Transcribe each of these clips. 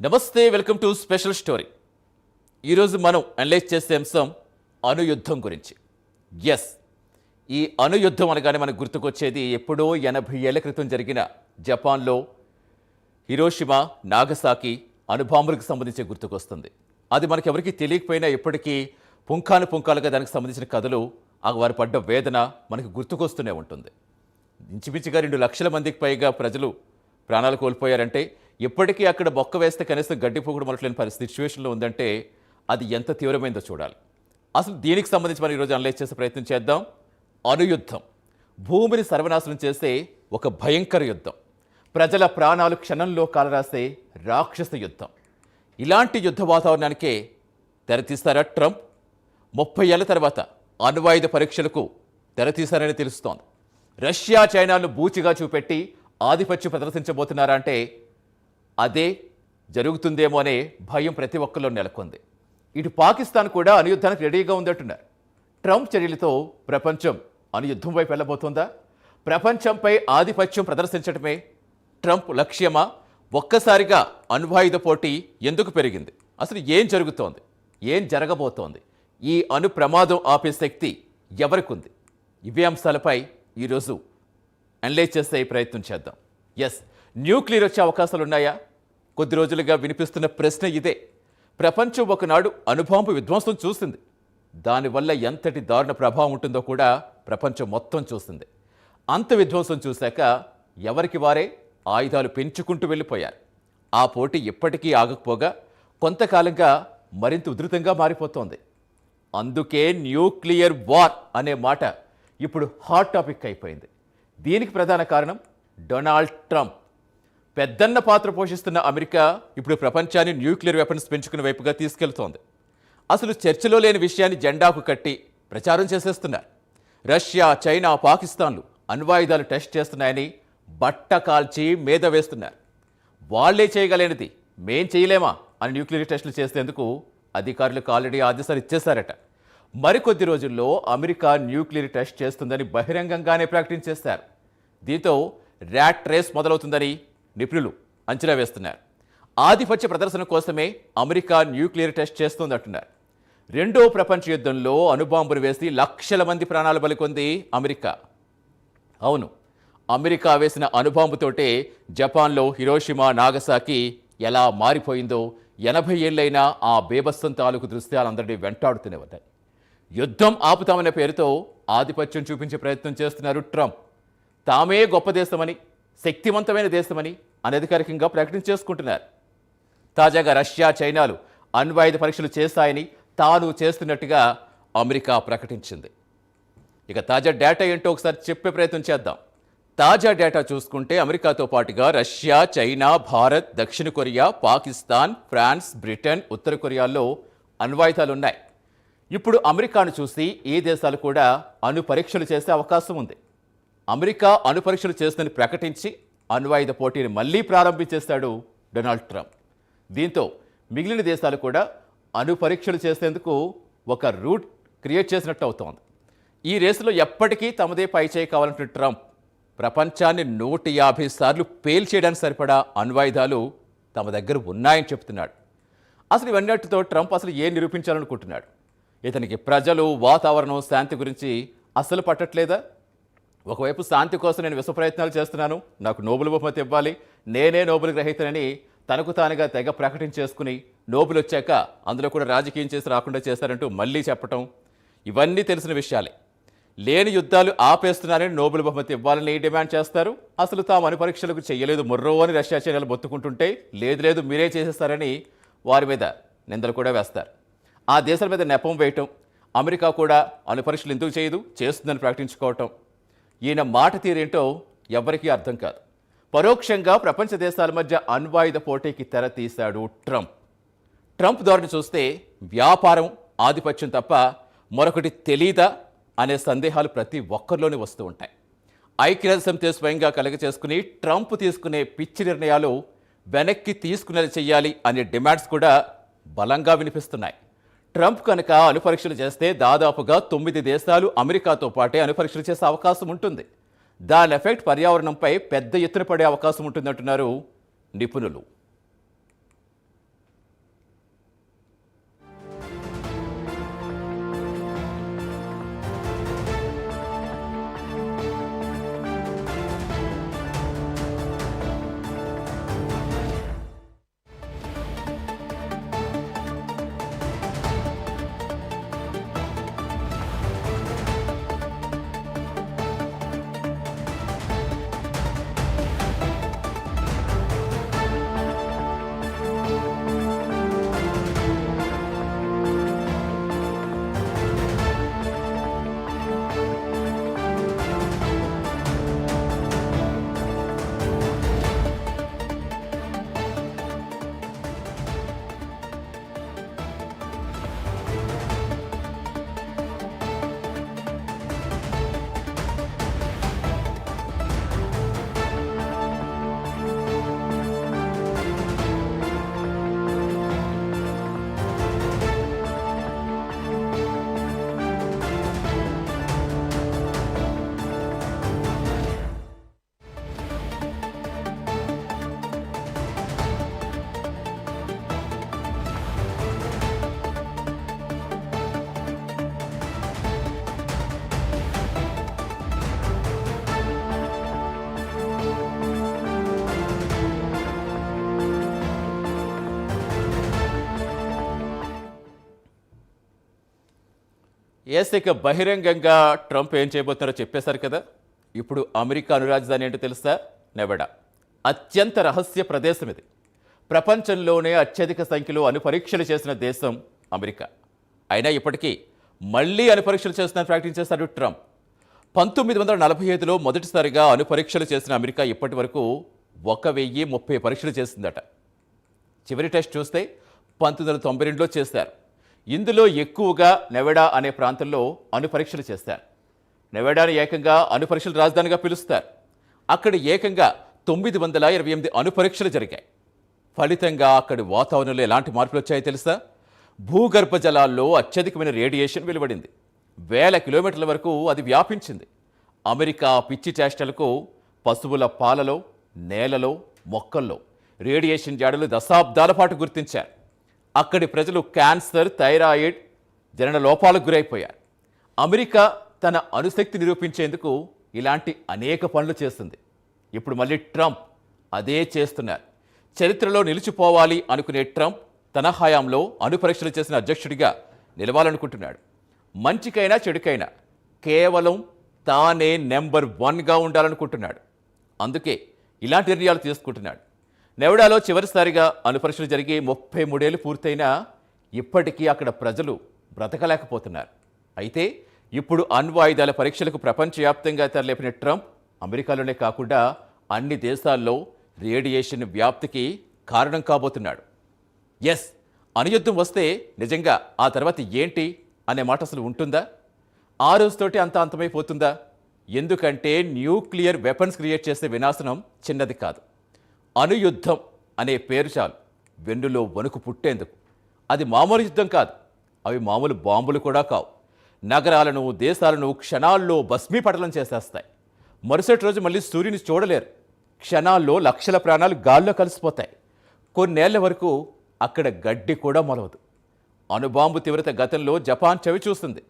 నమస్తే welcome to special story. ఈరోజు మనం అనలైజ్ చేసే అంశం అనుయుద్ధం గురించి. ఎస్ ఈ అనుయుద్ధం అనగానే మనకు గుర్తుకొచ్చేది ఎప్పుడో ఎనభై ఏళ్ళ క్రితం జరిగిన జపాన్లో హిరోషిమా నాగసాకి అణుబాంబులకు సంబంధించి గుర్తుకొస్తుంది. అది మనకి ఎవరికి తెలియకపోయినా ఇప్పటికీ పుంఖాను పుంఖాలుగా దానికి సంబంధించిన కథలు ఆ వారు పడ్డ వేదన మనకు గుర్తుకొస్తూనే ఉంటుంది. ఇంచుమించుగా రెండు లక్షల మందికి పైగా ప్రజలు ప్రాణాలు కోల్పోయారంటే ఇప్పటికీ అక్కడ బొక్క వేస్తే కనీసం గడ్డి పొగుడు మనట్లేని పరిస్థితి సిచ్యువేషన్లో ఉందంటే అది ఎంత తీవ్రమైందో చూడాలి. అసలు దీనికి సంబంధించి మనం ఈరోజు అనలైజ్ చేసే ప్రయత్నం చేద్దాం. అనుయుద్ధం భూమిని సర్వనాశనం చేసే ఒక భయంకర యుద్ధం. ప్రజల ప్రాణాలు క్షణంలో కాలరాసే రాక్షస యుద్ధం. ఇలాంటి యుద్ధ వాతావరణానికే తెరతీస్తారా ట్రంప్? ముప్పై ఏళ్ళ తర్వాత అణ్వాయుధ పరీక్షలకు తెరతీశారని తెలుస్తోంది. రష్యా చైనాను బూచిగా చూపెట్టి ఆధిపత్యం ప్రదర్శించబోతున్నారా అంటే అదే జరుగుతుందేమో అనే భయం ప్రతి ఒక్కరిలో నెలకొంది. ఇటు పాకిస్తాన్ కూడా అనుయుద్ధానికి రెడీగా ఉందంటున్నారు. ట్రంప్ చర్యలతో ప్రపంచం అనుయుద్ధం వైపు వెళ్ళబోతోందా? ప్రపంచంపై ఆధిపత్యం ప్రదర్శించడమే ట్రంప్ లక్ష్యమా? ఒక్కసారిగా అణ్వాయుధ పోటీ ఎందుకు పెరిగింది? అసలు ఏం జరుగుతోంది? ఏం జరగబోతోంది? ఈ అణు ప్రమాదం ఆపే శక్తి ఎవరికుంది? ఇవే అంశాలపై ఈరోజు అనలైజ్ చేసే ప్రయత్నం చేద్దాం. ఎస్ న్యూక్లియర్ వచ్చే అవకాశాలు ఉన్నాయా కొద్ది రోజులుగా వినిపిస్తున్న ప్రశ్న ఇదే. ప్రపంచం ఒకనాడు అనుభవంపు విధ్వంసం చూసింది. దానివల్ల ఎంతటి దారుణ ప్రభావం ఉంటుందో కూడా ప్రపంచం మొత్తం చూసింది. అంత విధ్వంసం చూశాక ఎవరికి వారే ఆయుధాలు పెంచుకుంటూ వెళ్ళిపోయారు. ఆ పోటీ ఇప్పటికీ ఆగకపోగా కొంతకాలంగా మరింత ఉధృతంగా మారిపోతోంది. అందుకే న్యూక్లియర్ వార్ అనే మాట ఇప్పుడు హాట్ టాపిక్ అయిపోయింది. దీనికి ప్రధాన కారణం డొనాల్డ్ ట్రంప్. పెద్దన్న పాత్ర పోషిస్తున్న అమెరికా ఇప్పుడు ప్రపంచాన్ని న్యూక్లియర్ వెపన్స్ పెంచుకునే వైపుగా తీసుకెళ్తోంది. అసలు చర్చలో లేని విషయాన్ని జెండాకు కట్టి ప్రచారం చేసేస్తున్నారు. రష్యా చైనా పాకిస్తాన్లు అణ్వాయుధాలు టెస్ట్ చేస్తున్నాయని బట్ట కాల్చి మీద వేస్తున్నారు. వాళ్ళే చేయగలేనిది మేం చేయలేమా అని న్యూక్లియర్ టెస్టులు చేసేందుకు అధికారులకు ఆల్రెడీ ఆదేశాలు ఇచ్చేశారట. మరికొద్ది రోజుల్లో అమెరికా న్యూక్లియర్ టెస్ట్ చేస్తుందని బహిరంగంగానే ప్రకటించేశారు దీంతో ర్యాట్ రేస్ మొదలవుతుందని నిపుణులు అంచనా వేస్తున్నారు. ఆధిపత్య ప్రదర్శన కోసమే అమెరికా న్యూక్లియర్ టెస్ట్ చేస్తోందంటున్నారు. రెండో ప్రపంచ యుద్ధంలో అణుబాంబులు వేసి లక్షల మంది ప్రాణాలు బలికొంది అమెరికా. అవును అమెరికా వేసిన అణుబాంబుతోటే జపాన్లో హిరోషిమా నాగసాకి ఎలా మారిపోయిందో ఎనభై ఏళ్ళైనా ఆ బేబస్సం తాలూకు దృశ్యాలందరినీ వెంటాడుతూనే ఉన్నాయి. యుద్ధం ఆపుతామనే పేరుతో ఆధిపత్యం చూపించే ప్రయత్నం చేస్తున్నారు ట్రంప్. తామే గొప్ప దేశమని శక్తివంతమైన దేశమని అనధికారికంగా ప్రకటన చేసుకుంటున్నారు. తాజాగా రష్యా చైనాలు అణ్వాయుధ పరీక్షలు చేస్తాయని తాను చేస్తున్నట్టుగా అమెరికా ప్రకటించింది. ఇక తాజా డేటా ఏంటో ఒకసారి చెప్పే ప్రయత్నం చేద్దాం. తాజా డేటా చూసుకుంటే అమెరికాతో పాటుగా రష్యా చైనా భారత్ దక్షిణ కొరియా పాకిస్తాన్ ఫ్రాన్స్ బ్రిటన్ ఉత్తర కొరియాల్లో అణ్వాయుధాలు ఉన్నాయి ఇప్పుడు అమెరికాను చూసి ఈ దేశాలు కూడా అణు పరీక్షలు చేసే అవకాశం ఉంది. అమెరికా అణు పరీక్షలు చేస్తుందని ప్రకటించి అణ్వాయుధ పోటీని మళ్ళీ ప్రారంభించేస్తాడు డొనాల్డ్ ట్రంప్. దీంతో మిగిలిన దేశాలు కూడా అణు పరీక్షలు చేసేందుకు ఒక రూట్ క్రియేట్ చేసినట్టు అవుతోంది. ఈ రేసులో ఎప్పటికీ తమదే పైచేయి కావాలంటున్న ట్రంప్ ప్రపంచాన్ని నూట యాభై సార్లు పేల్ చేయడానికి సరిపడా అణ్వాయుధాలు తమ దగ్గర ఉన్నాయని చెప్తున్నాడు అసలు ఇవన్నట్టుతో ట్రంప్ అసలు ఏం నిరూపించాలనుకుంటున్నాడు? ఇతనికి ప్రజలు వాతావరణం శాంతి గురించి అస్సలు పట్టట్లేదా? ఒకవైపు శాంతి కోసం నేను విశ్వప్రయత్నాలు చేస్తున్నాను నాకు నోబెల్ బహుమతి ఇవ్వాలి నేనే నోబెల్ గ్రహీతనని తనకు తానుగా తెగ ప్రకటించేసుకుని నోబెల్ వచ్చాక అందులో కూడా రాజకీయం చేసి రాకుండా చేశారంటూ మళ్ళీ చెప్పటం ఇవన్నీ తెలిసిన విషయాలే. లేని యుద్ధాలు ఆపేస్తున్నారని నోబెల్ బహుమతి ఇవ్వాలని డిమాండ్ చేస్తారు? అసలు తాము అనుపరీక్షలకు చేయలేదు చెయ్యలేదు మొర్రో అని రష్యా చైనాలు బొత్తుకుంటుంటే లేదు లేదు మీరే చేసేస్తారని వారి మీద నిందలు కూడా వేస్తారు. ఆ దేశాల మీద నెపం వేయటం అమెరికా కూడా అనుపరీక్షలు ఎందుకు చేయదు? చేస్తుందని ప్రకటించుకోవటం ఈయన మాట తీరేంటో ఎవరికీ అర్థం కాదు. పరోక్షంగా ప్రపంచ దేశాల మధ్య అణ్వాయుధ పోటీకి తెర తీశాడు ట్రంప్. ట్రంప్ ధోరణి చూస్తే వ్యాపారం ఆధిపత్యం తప్ప మరొకటి తెలీదా అనే సందేహాలు ప్రతి ఒక్కరిలోనే వస్తూ ఉంటాయి. ఐక్యరాజ్యసమితి స్వయంగా కలగ చేసుకుని ట్రంప్ తీసుకునే పిచ్చి నిర్ణయాలు వెనక్కి తీసుకునేది చెయ్యాలి అనే డిమాండ్స్ కూడా బలంగా వినిపిస్తున్నాయి. ట్రంప్ కనుక అణుపరీక్షలు చేస్తే దాదాపుగా తొమ్మిది దేశాలు అమెరికాతో పాటే అణుపరీక్షలు చేసే అవకాశం ఉంటుంది. దాని ఎఫెక్ట్ పర్యావరణంపై పెద్ద ఎత్తున పడే అవకాశం ఉంటుందంటున్నారు నిపుణులు. ఎస్ బహిరంగంగా ట్రంప్ ఏం చేయబోతున్నారో చెప్పేశారు కదా. ఇప్పుడు అమెరికా అనురాజధాని ఏంటో తెలుసా? నెవడా. అత్యంత రహస్య ప్రదేశం ఇది. ప్రపంచంలోనే అత్యధిక సంఖ్యలో అనుపరీక్షలు చేసిన దేశం అమెరికా. అయినా ఇప్పటికీ మళ్ళీ అనుపరీక్షలు చేస్తున్నారని ప్రకటించేశారు ట్రంప్. పంతొమ్మిది వందల నలభై ఐదులో మొదటిసారిగా అనుపరీక్షలు చేసిన అమెరికా ఇప్పటి వరకు ఒక వెయ్యి ముప్పై పరీక్షలు చేసిందట. చివరి టెస్ట్ చూస్తే పంతొమ్మిది వందల తొంభై రెండులో చేశారు. ఇందులో ఎక్కువగా నెవెడా అనే ప్రాంతంలో అనుపరీక్షలు చేస్తారు. నెవెడాను ఏకంగా అనుపరీక్షల రాజధానిగా పిలుస్తారు. అక్కడ ఏకంగా తొమ్మిది వందల ఇరవై ఎనిమిది అణుపరీక్షలు జరిగాయి. ఫలితంగా అక్కడి వాతావరణంలో ఎలాంటి మార్పులు వచ్చాయో తెలుసా? భూగర్భ జలాల్లో అత్యధికమైన రేడియేషన్ వెలువడింది. వేల కిలోమీటర్ల వరకు అది వ్యాపించింది. అమెరికా పిచ్చి చేష్టలకు పశువుల పాలలో నేలలో మొక్కల్లో రేడియేషన్ జాడలు దశాబ్దాల పాటు గుర్తించారు. అక్కడి ప్రజలు క్యాన్సర్ థైరాయిడ్ జనన లోపాలకు గురైపోయారు. అమెరికా తన అనుశక్తి నిరూపించేందుకు ఇలాంటి అనేక పనులు చేస్తుంది. ఇప్పుడు మళ్ళీ ట్రంప్ అదే చేస్తున్నారు. చరిత్రలో నిలిచిపోవాలి అనుకునే ట్రంప్ తన హయాంలో అణు పరీక్షలు చేసిన అధ్యక్షుడిగా నిలవాలనుకుంటున్నాడు. మంచికైనా చెడుకైనా కేవలం తానే నెంబర్ వన్గా ఉండాలనుకుంటున్నాడు. అందుకే ఇలాంటి నిర్ణయాలు తీసుకుంటున్నాడు. నెవడాలో చివరిసారిగా అనుపరీక్షలు జరిగి ముప్పై మూడేళ్ళు పూర్తయినా ఇప్పటికీ అక్కడ ప్రజలు బ్రతకలేకపోతున్నారు. అయితే ఇప్పుడు అణ్వాయుధాల పరీక్షలకు ప్రపంచవ్యాప్తంగా తెరలేపిన ట్రంప్ అమెరికాలోనే కాకుండా అన్ని దేశాల్లో రేడియేషన్ వ్యాప్తికి కారణం కాబోతున్నాడు. ఎస్ అనుయుద్ధం వస్తే నిజంగా ఆ తర్వాత ఏంటి అనే మాట అసలు ఉంటుందా? ఆ రోజుతోటి అంత అంతమైపోతుందా? ఎందుకంటే న్యూక్లియర్ వెపన్స్ క్రియేట్ చేసే వినాశనం చిన్నది కాదు. అనుయుద్ధం అనే పేరు చాలు. వెన్నులో వణుకు పుట్టేందుకు. అది మామూలు యుద్ధం కాదు. అవి మామూలు బాంబులు కూడా కావు. నగరాలను దేశాలను క్షణాల్లో భస్మీపటలం చేసేస్తాయి. మరుసటి రోజు మళ్ళీ సూర్యుని చూడలేరు. క్షణాల్లో లక్షల ప్రాణాలు గాల్లో కలిసిపోతాయి. కొన్నేళ్ళ వరకు అక్కడ గడ్డి కూడా మొలవదు. అణుబాంబు తీవ్రత గతంలో జపాన్ చవి చూస్తుంది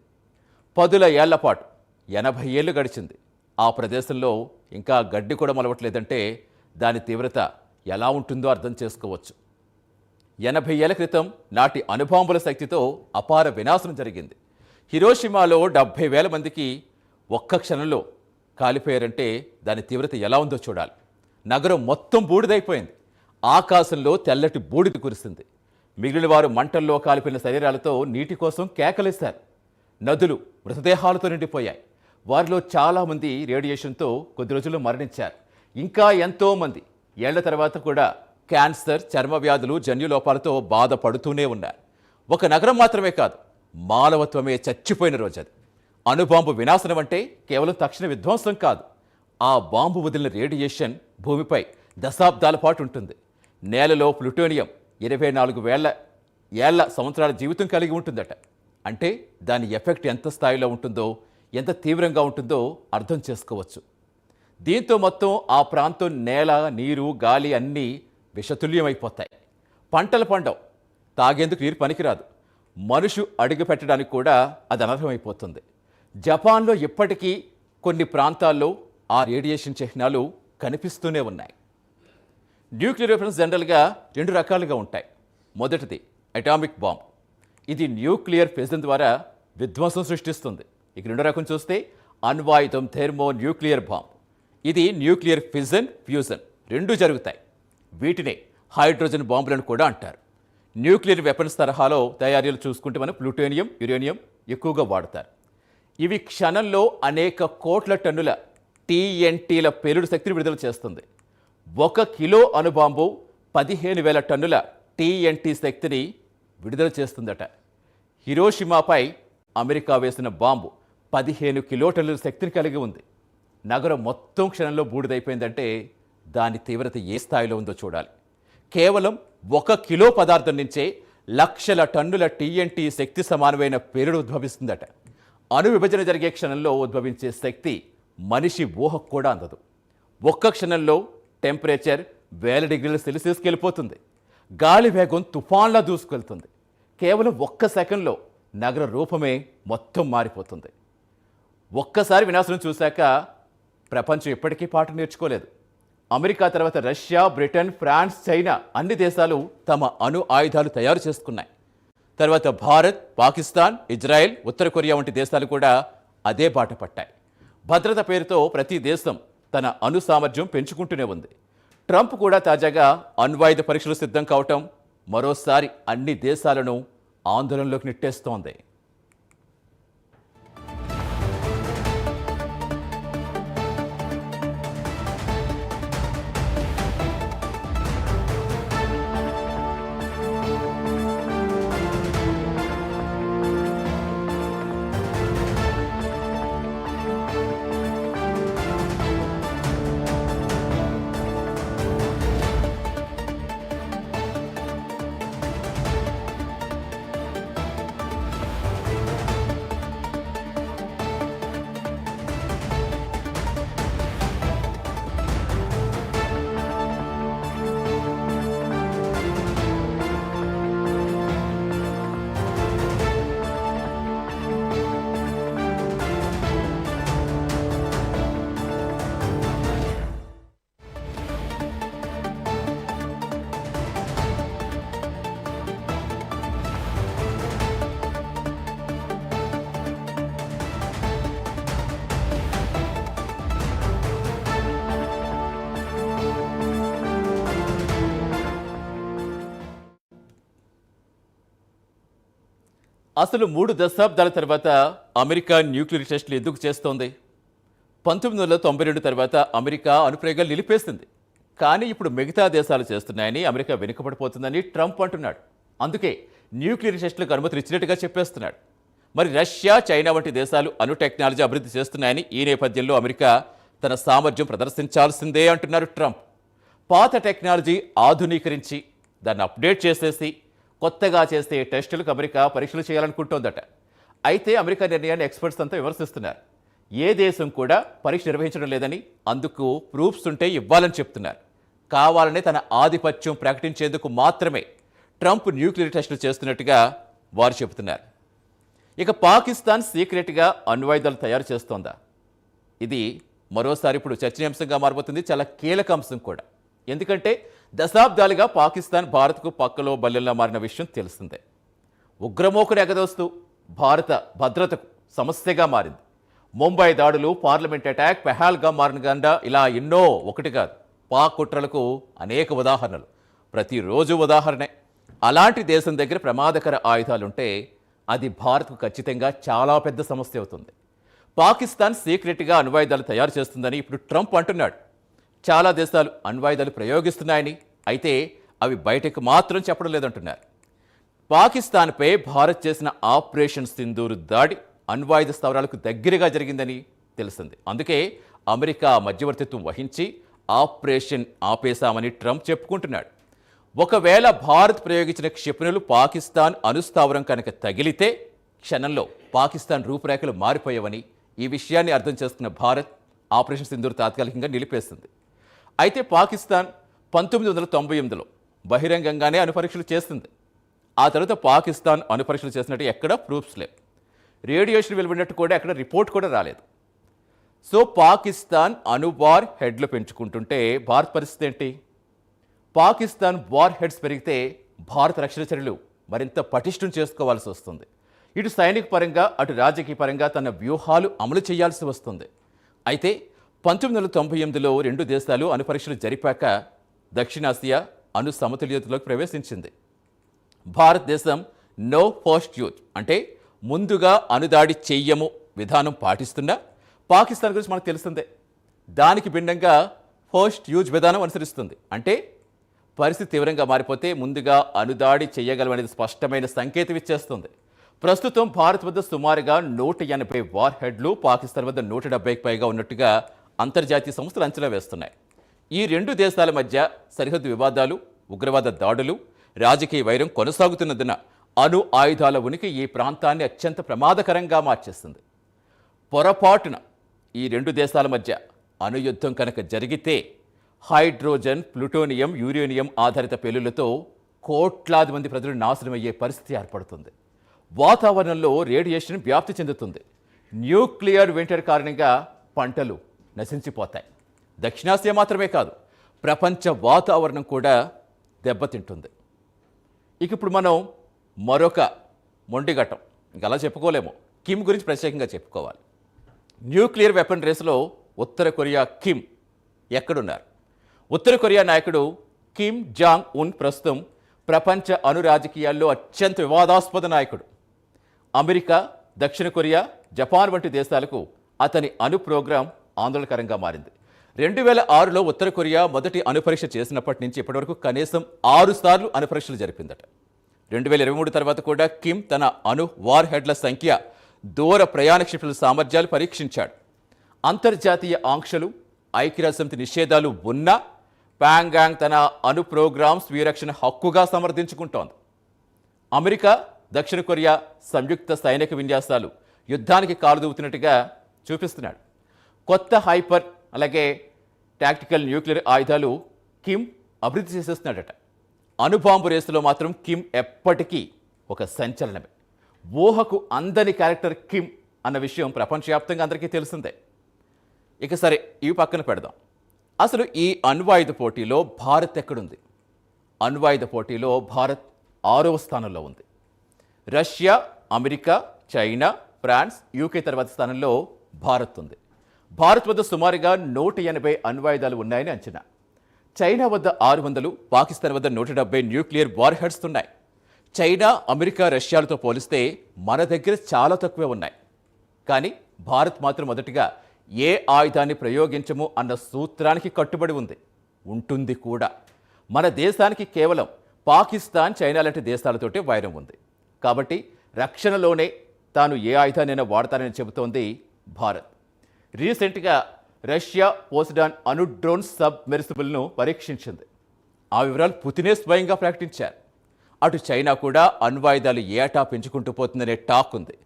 పదుల ఏళ్ళ పాటు ఎనభై ఏళ్ళు గడిచింది. ఆ ప్రదేశంలో ఇంకా గడ్డి కూడా మొలవట్లేదంటే దాని తీవ్రత ఎలా ఉంటుందో అర్థం చేసుకోవచ్చు. ఎనభై ఏళ్ళ క్రితం నాటి అణుబాంబుల శక్తితో అపార వినాశనం జరిగింది. హిరోషిమాలో డెబ్భై వేల మందికి ఒక్క క్షణంలో కాలిపోయారంటే దాని తీవ్రత ఎలా ఉందో చూడాలి. నగరం మొత్తం బూడిదైపోయింది. ఆకాశంలో తెల్లటి బూడిద కురిసింది. మిగిలిన వారు మంటల్లో కాలిపోయిన శరీరాలతో నీటి కోసం కేకలేశారు. నదులు మృతదేహాలతో నిండిపోయాయి. వారిలో చాలామంది రేడియేషన్తో కొద్ది రోజుల్లో మరణించారు. ఇంకా ఎంతోమంది ఏళ్ళ తర్వాత కూడా క్యాన్సర్ చర్మ వ్యాధులు జన్యులోపాలతో బాధపడుతూనే ఉన్నారు. ఒక నగరం మాత్రమే కాదు మానవత్వమే చచ్చిపోయిన రోజు అది అణుబాంబు వినాశనం అంటే కేవలం తక్షణ విధ్వంసం కాదు. ఆ బాంబు వదిలిన రేడియేషన్ భూమిపై దశాబ్దాల పాటు ఉంటుంది. నేలలో ప్లుటోనియం ఇరవై నాలుగు వేల ఏళ్ళ సంవత్సరాల జీవితం కలిగి ఉంటుందట. అంటే దాని ఎఫెక్ట్ ఎంత స్థాయిలో ఉంటుందో ఎంత తీవ్రంగా ఉంటుందో అర్థం చేసుకోవచ్చు. దీంతో మొత్తం ఆ ప్రాంతం నేల నీరు గాలి అన్నీ విషతుల్యమైపోతాయి. పంటలు పండవు. తాగేందుకు నీరు పనికిరాదు. మనుషు అడుగు పెట్టడానికి కూడా అది అనర్హమైపోతుంది. జపాన్లో ఇప్పటికీ కొన్ని ప్రాంతాల్లో ఆ రేడియేషన్ చిహ్నాలు కనిపిస్తూనే ఉన్నాయి. న్యూక్లియర్ వెపన్స్ జనరల్గా రెండు రకాలుగా ఉంటాయి. మొదటిది అటామిక్ బాంబ్. ఇది న్యూక్లియర్ ఫిజన్ ద్వారా విధ్వంసం సృష్టిస్తుంది. ఇక రెండో రకం చూస్తే అణ్వాయుధం థెర్మో న్యూక్లియర్ బాంబ్. ఇది న్యూక్లియర్ ఫిజన్ ఫ్యూజన్ రెండూ జరుగుతాయి. వీటినే హైడ్రోజన్ బాంబులను కూడా అంటారు. న్యూక్లియర్ వెపన్స్ తరహాలో తయారీలు చూసుకుంటే మనం ప్లూటోనియం యురేనియం ఎక్కువగా వాడతారు. ఇవి క్షణంలో అనేక కోట్ల టన్నుల టీఎన్టీల పేలుడు శక్తిని విడుదల చేస్తుంది. ఒక కిలో అణుబాంబు పదిహేను వేల టన్నుల టీఎన్టీ శక్తిని విడుదల చేస్తుందట. హిరోషిమాపై అమెరికా వేసిన బాంబు పదిహేను కిలో టన్నుల శక్తిని కలిగి ఉంది. నగరం మొత్తం క్షణంలో బూడిదైపోయిందంటే దాని తీవ్రత ఏ స్థాయిలో ఉందో చూడాలి. కేవలం ఒక కిలో పదార్థం నుంచే లక్షల టన్నుల టీఎన్టీ శక్తి సమానమైన పేరుడు ఉద్భవిస్తుందట. అణు విభజన జరిగే క్షణంలో ఉద్భవించే శక్తి మనిషి ఊహకు కూడా అందదు. ఒక్క క్షణంలో టెంపరేచర్ వేల డిగ్రీల సెల్సియస్కి వెళ్ళిపోతుంది. గాలి వేగం తుఫాన్లా దూసుకెళ్తుంది. కేవలం ఒక్క సెకండ్లో నగర రూపమే మొత్తం మారిపోతుంది. ఒక్కసారి వినాశనం చూశాక ప్రపంచం ఎప్పటికీ పాఠం నేర్చుకోలేదు. అమెరికా తర్వాత రష్యా బ్రిటన్ ఫ్రాన్స్ చైనా అన్ని దేశాలు తమ అణు ఆయుధాలు తయారు చేసుకున్నాయి. తర్వాత భారత్ పాకిస్తాన్ ఇజ్రాయెల్ ఉత్తర కొరియా వంటి దేశాలు కూడా అదే బాట పట్టాయి. భద్రత పేరుతో ప్రతి దేశం తన అణు సామర్థ్యం పెంచుకుంటూనే ఉంది. ట్రంప్ కూడా తాజాగా అణ్వాయుధ పరీక్షలు సిద్ధం కావటం మరోసారి అన్ని దేశాలను ఆందోళనలోకి నెట్టేస్తోంది. అసలు మూడు దశాబ్దాల తర్వాత అమెరికా న్యూక్లియర్ టెస్టులు ఎందుకు చేస్తోంది? పంతొమ్మిది వందల తొంభై రెండు తర్వాత అమెరికా అనుప్రయోగాలు నిలిపేసింది. కానీ ఇప్పుడు మిగతా దేశాలు చేస్తున్నాయని అమెరికా వెనుకబడిపోతుందని ట్రంప్ అంటున్నాడు. అందుకే న్యూక్లియర్ టెస్టులకు అనుమతులు ఇచ్చినట్టుగా చెప్పేస్తున్నాడు. మరి రష్యా చైనా వంటి దేశాలు అణు టెక్నాలజీ అభివృద్ధి చేస్తున్నాయని ఈ నేపథ్యంలో అమెరికా తన సామర్థ్యం ప్రదర్శించాల్సిందే అంటున్నారు ట్రంప్. పాత టెక్నాలజీ ఆధునీకరించి దాన్ని అప్డేట్ చేసేసి కొత్తగా చేసే టెస్టులకు అమెరికా పరీక్షలు చేయాలనుకుంటోందట. అయితే అమెరికా నిర్ణయాన్ని ఎక్స్పర్ట్స్ అంతా విమర్శిస్తున్నారు. ఏ దేశం కూడా పరీక్ష నిర్వహించడం లేదని అందుకు ప్రూఫ్స్ ఉంటే ఇవ్వాలని చెప్తున్నారు. కావాలనే తన ఆధిపత్యం ప్రకటించేందుకు మాత్రమే ట్రంప్ న్యూక్లియర్ టెస్టులు చేస్తున్నట్టుగా వారు చెబుతున్నారు. ఇక పాకిస్తాన్ సీక్రెట్గా అణ్వాయుధాలు తయారు చేస్తోందా? ఇది మరోసారి ఇప్పుడు చర్చనీయాంశంగా మారిపోతుంది చాలా కీలక అంశం కూడా. ఎందుకంటే దశాబ్దాలుగా పాకిస్తాన్ భారత్కు పక్కలో బల్లెల్లా మారిన విషయం తెలిసిందే. ఉగ్రమోకుని ఎగదోస్తూ భారత భద్రతకు సమస్యగా మారింది. ముంబై దాడులు పార్లమెంట్ అటాక్ పెహాల్గా మారిన గండా ఇలా ఎన్నో ఒకటి కాదు. పాక్ కుట్రలకు అనేక ఉదాహరణలు. ప్రతిరోజు ఉదాహరణే. అలాంటి దేశం దగ్గర ప్రమాదకర ఆయుధాలుంటే అది భారత్కు ఖచ్చితంగా చాలా పెద్ద సమస్య అవుతుంది. పాకిస్తాన్ సీక్రెట్గా అణ్వాయుధాలు తయారు చేస్తుందని ఇప్పుడు ట్రంప్ అంటున్నాడు. చాలా దేశాలు అణ్వాయుధాలు ప్రయోగిస్తున్నాయని అయితే అవి బయటకు మాత్రం చెప్పడం లేదంటున్నారు. పాకిస్తాన్పై భారత్ చేసిన ఆపరేషన్ సింధూరు దాడి అణ్వాయుధ స్థావరాలకు దగ్గరగా జరిగిందని తెలిసింది అందుకే అమెరికా మధ్యవర్తిత్వం వహించి ఆపరేషన్ ఆపేశామని ట్రంప్ చెప్పుకుంటున్నాడు. ఒకవేళ భారత్ ప్రయోగించిన క్షిపణులు పాకిస్తాన్ అనుస్థావరం కనుక తగిలితే క్షణంలో పాకిస్తాన్ రూపురేఖలు మారిపోయావని ఈ విషయాన్ని అర్థం చేసుకున్న భారత్ ఆపరేషన్ సింధూర్ తాత్కాలికంగా నిలిపేస్తుంది అయితే పాకిస్తాన్ పంతొమ్మిది వందల తొంభై ఎనిమిదిలో బహిరంగంగానే అణుపరీక్షలు చేస్తుంది. ఆ తర్వాత పాకిస్తాన్ అణుపరీక్షలు చేసినట్టు ఎక్కడ ప్రూఫ్స్ లేవు. రేడియేషన్ వెలువడినట్టు కూడా ఎక్కడ రిపోర్ట్ కూడా రాలేదు. సో పాకిస్తాన్ అణువార్ హెడ్లు పెంచుకుంటుంటే భారత్ పరిస్థితి ఏంటి? పాకిస్తాన్ వార్ హెడ్స్ పెరిగితే భారత రక్షణ చర్యలు మరింత పటిష్టం చేసుకోవాల్సి వస్తుంది. ఇటు సైనిక పరంగా అటు రాజకీయ పరంగా తన వ్యూహాలు అమలు చేయాల్సి వస్తుంది. అయితే పంతొమ్మిది వందల తొంభై ఎనిమిదిలో రెండు దేశాలు అణు పరీక్షలు జరిపాక దక్షిణాసియా అణు సమతుల్యతలోకి ప్రవేశించింది. భారతదేశం నో ఫస్ట్ యూత్ అంటే ముందుగా అనుదాడి చెయ్యము విధానం పాటిస్తున్నా పాకిస్తాన్ గురించి మనకు తెలుస్తుంది. దానికి భిన్నంగా ఫస్ట్ యూజ్ విధానం అనుసరిస్తుంది. అంటే పరిస్థితి తీవ్రంగా మారిపోతే ముందుగా అనుదాడి చేయగలమనేది స్పష్టమైన సంకేతం ఇచ్చేస్తుంది. ప్రస్తుతం భారత్ వద్ద సుమారుగా నూట ఎనభై వార్ హెడ్లు పాకిస్తాన్ వద్ద నూట డెబ్బైకి పైగా ఉన్నట్టుగా అంతర్జాతీయ సంస్థలు అంచనా వేస్తున్నాయి. ఈ రెండు దేశాల మధ్య సరిహద్దు వివాదాలు ఉగ్రవాద దాడులు రాజకీయ వైరం కొనసాగుతున్నందున అణు ఆయుధాల ఉనికి ఈ ప్రాంతాన్ని అత్యంత ప్రమాదకరంగా మార్చేస్తుంది. పొరపాటున ఈ రెండు దేశాల మధ్య అణుయుద్ధం కనుక జరిగితే హైడ్రోజన్ ప్లూటోనియం యూరేనియం ఆధారిత పెళ్ళులతో కోట్లాది మంది ప్రజలు నాశనమయ్యే పరిస్థితి ఏర్పడుతుంది. వాతావరణంలో రేడియేషన్ వ్యాప్తి చెందుతుంది. న్యూక్లియర్ వింటర్ కారణంగా పంటలు నశించిపోతాయి. దక్షిణాసియా మాత్రమే కాదు ప్రపంచ వాతావరణం కూడా దెబ్బతింటుంది. ఇక ఇప్పుడు మనం మరొక మొండిఘట్టం ఇంకా అలా చెప్పుకోలేము. కిమ్ గురించి ప్రత్యేకంగా చెప్పుకోవాలి. న్యూక్లియర్ వెపన్ రేసులో ఉత్తర కొరియా కిమ్ ఎక్కడున్నారు? ఉత్తర కొరియా నాయకుడు కిమ్ జాంగ్ ఉన్ ప్రస్తుతం ప్రపంచ అణు రాజకీయాల్లో అత్యంత వివాదాస్పద నాయకుడు. అమెరికా దక్షిణ కొరియా జపాన్ వంటి దేశాలకు అతని అణు ప్రోగ్రాం ఆందోళనకరంగా మారింది. రెండు వేల ఆరులో ఉత్తర కొరియా మొదటి అణుపరీక్ష చేసినప్పటి నుంచి ఇప్పటివరకు కనీసం ఆరు సార్లు అనుపరీక్షలు జరిపిందట. రెండు వేల ఇరవై మూడు తర్వాత కూడా కిమ్ తన అణు వార్ హెడ్ల సంఖ్య దూర ప్రయాణ క్షిపణుల సామర్థ్యాలు పరీక్షించాడు. అంతర్జాతీయ ఆంక్షలు ఐక్యరాజ్యసమితి నిషేధాలు ఉన్నా ప్యాంగాంగ్ తన అణు ప్రోగ్రామ్ స్వీరక్షణ హక్కుగా సమర్థించుకుంటోంది. అమెరికా దక్షిణ కొరియా సంయుక్త సైనిక విన్యాసాలు యుద్ధానికి కాలుదూపుతున్నట్టుగా చూపిస్తున్నాడు. కొత్త హైపర్ అలాగే టాక్టికల్ న్యూక్లియర్ ఆయుధాలు కిమ్ అభివృద్ధి చేసేస్తున్నాడట. అణుబాంబు రేసులో మాత్రం కిమ్ ఎప్పటికీ ఒక సంచలనమే. ఊహకు అందని క్యారెక్టర్ కిమ్ అన్న విషయం ప్రపంచవ్యాప్తంగా అందరికీ తెలిసిందే. ఇక సరే ఇవి పక్కన పెడదాం. అసలు ఈ అణ్వాయుధ పోటీలో భారత్ ఎక్కడుంది? అణ్వాయుధ పోటీలో భారత్ ఆరవ స్థానంలో ఉంది. Russia America China France UK తర్వాత స్థానంలో భారత్ ఉంది. భారత్ వద్ద సుమారుగా నూట ఎనభై అణ్వాయుధాలు ఉన్నాయని అంచనా. చైనా వద్ద ఆరు వందలు పాకిస్తాన్ వద్ద నూట డెబ్బై న్యూక్లియర్ వార్ హెడ్స్ ఉన్నాయి. చైనా అమెరికా రష్యాలతో పోలిస్తే మన దగ్గర చాలా తక్కువే ఉన్నాయి. కానీ భారత్ మాత్రం మొదటిగా ఏ ఆయుధాన్ని ప్రయోగించము అన్న సూత్రానికి కట్టుబడి ఉంది. ఉంటుంది కూడా. మన దేశానికి కేవలం పాకిస్తాన్ చైనా లాంటి దేశాలతోటే వైరం ఉంది. కాబట్టి రక్షణలోనే తాను ఏ ఆయుధాన్నైనా వాడతానని చెబుతోంది భారత్. రీసెంట్గా రష్యా పోసిడాన్ అను డ్రోన్ సబ్మెరిసిబుల్ను పరీక్షించింది. ఆ వివరాలు పుతినే స్వయంగా ప్రకటించారు. అటు చైనా కూడా అణ్వాయుధాలు ఏటా పెంచుకుంటూ పోతుందనే టాక్ ఉంది.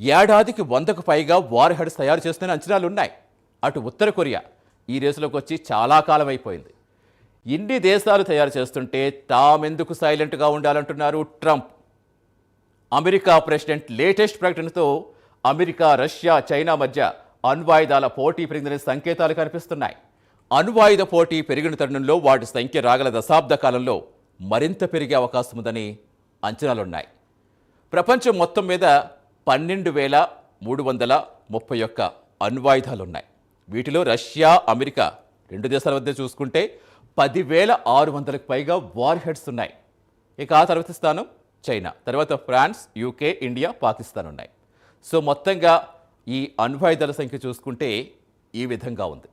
ఏడాదికి వందకు పైగా వార్ హెడ్స్ తయారు చేస్తున్న అంచనాలు ఉన్నాయి అటు ఉత్తర కొరియా ఈ రేసులోకి వచ్చి చాలా కాలం అయిపోయింది. ఇన్ని దేశాలు తయారు చేస్తుంటే తామెందుకు సైలెంట్గా ఉండాలంటున్నారు ట్రంప్. అమెరికా ప్రెసిడెంట్ లేటెస్ట్ ప్రకటనతో అమెరికా రష్యా చైనా మధ్య అణ్వాయుధాల పోటీ పెరిగిందనే సంకేతాలు కనిపిస్తున్నాయి. అణ్వాయుధ పోటీ పెరిగిన తరుణంలో వాటి సంఖ్య రాగల దశాబ్ద కాలంలో మరింత పెరిగే అవకాశం ఉందని అంచనాలున్నాయి. ప్రపంచం మొత్తం మీద పన్నెండు వేల మూడు వందల ముప్పై ఒక్క అణ్వాయుధాలున్నాయి. వీటిలో రష్యా అమెరికా రెండు దేశాల మధ్య చూసుకుంటే పదివేల ఆరు వందలకు పైగా వార్ హెడ్స్ ఉన్నాయి. ఇక ఆ తర్వాత స్థానం చైనా తర్వాత ఫ్రాన్స్ యూకే ఇండియా పాకిస్తాన్ ఉన్నాయి సో మొత్తంగా ఈ అణ్వాయుధాల సంఖ్య చూసుకుంటే ఈ విధంగా ఉంది.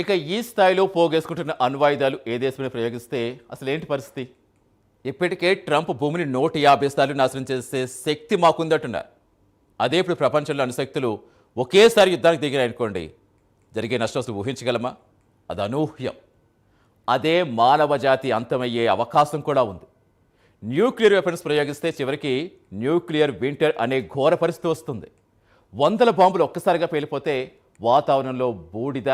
ఇక ఈ స్థాయిలో పోగేసుకుంటున్న అణ్వాయుధాలు ఏ దేశమైనా ప్రయోగిస్తే అసలు ఏంటి పరిస్థితి? ఇప్పటికే ట్రంప్ భూమిని నూట యాభై సార్లు నాశనం చేసే శక్తి మాకుందంటున్నారు. అదే ఇప్పుడు ప్రపంచంలో అణుశక్తులు ఒకేసారి యుద్ధానికి దిగినాయనుకోండి జరిగే నష్టం అసలు ఊహించగలమా? అది అనూహ్యం. అదే మానవ జాతి అంతమయ్యే అవకాశం కూడా ఉంది. న్యూక్లియర్ వెపన్స్ ప్రయోగిస్తే చివరికి న్యూక్లియర్ వింటర్ అనే ఘోర పరిస్థితి వస్తుంది. వందల బాంబులు ఒక్కసారిగా పేలిపోతే వాతావరణంలో బూడిద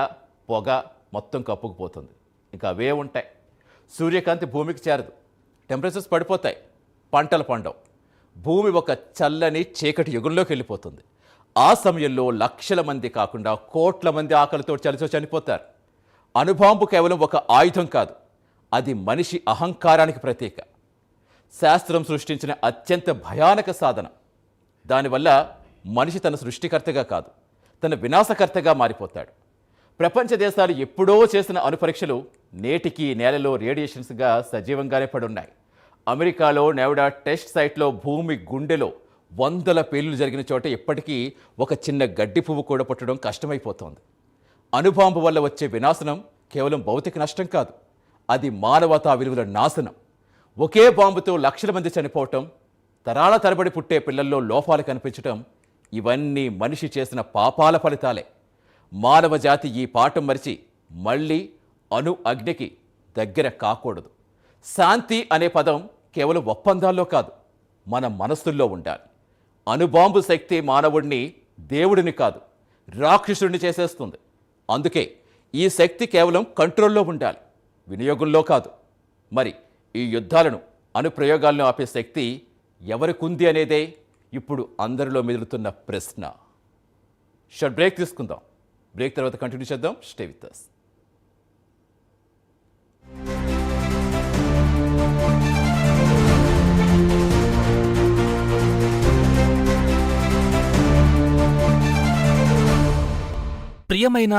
పొగ మొత్తం కప్పుకుపోతుంది. ఇంకా అవే ఉంటాయి. సూర్యకాంతి భూమికి చేరదు. టెంపరేచర్స్ పడిపోతాయి. పంటలు పండవు. భూమి ఒక చల్లని చీకటి యుగంలోకి వెళ్ళిపోతుంది. ఆ సమయంలో లక్షల మంది కాకుండా కోట్ల మంది ఆకలితో చలితో చనిపోతారు. అణుబాంబు కేవలం ఒక ఆయుధం కాదు. అది మనిషి అహంకారానికి ప్రతీక. శాస్త్రం సృష్టించిన అత్యంత భయానక సాధన. దానివల్ల మనిషి తన సృష్టికర్తగా కాదు తన వినాశకర్తగా మారిపోతాడు. ప్రపంచ దేశాలు ఎప్పుడో చేసిన అణుపరీక్షలు నేటికి నేలలో రేడియేషన్స్గా సజీవంగానే పడున్నాయి. అమెరికాలో నెవడా టెస్ట్ సైట్లో భూమి గుండెలో వందల పేలులు జరిగిన చోట ఇప్పటికీ ఒక చిన్న గడ్డి పువ్వు కూడా పుట్టడం కష్టమైపోతోంది. అణుబాంబు వల్ల వచ్చే వినాశనం కేవలం భౌతిక నష్టం కాదు అది మానవతా విలువల నాశనం. ఒకే బాంబుతో లక్షల మంది చనిపోవటం తరాల తరబడి పుట్టే పిల్లల్లో లోపాలు కనిపించటం ఇవన్నీ మనిషి చేసిన పాపాల ఫలితాలే. మానవ జాతి ఈ పాఠం మరిచి మళ్ళీ అణు అగ్నికి దగ్గర కాకూడదు. శాంతి అనే పదం కేవలం ఒప్పందాల్లో కాదు మన మనస్సుల్లో ఉండాలి. అణుబాంబు శక్తి మానవుడిని దేవుడిని కాదు రాక్షసుడిని చేసేస్తుంది. అందుకే ఈ శక్తి కేవలం కంట్రోల్లో ఉండాలి వినియోగంలో కాదు. మరి ఈ యుద్ధాలను అనుప్రయోగాలను ఆపే శక్తి ఎవరికుంది అనేదే ఇప్పుడు అందరిలో మెదులుతున్న ప్రశ్న. షడ్ బ్రేక్ తీసుకుందాం. బ్రేక్ తర్వాత కంటిన్యూ చేద్దాం. స్టే విత్ అస్ ప్రియమైన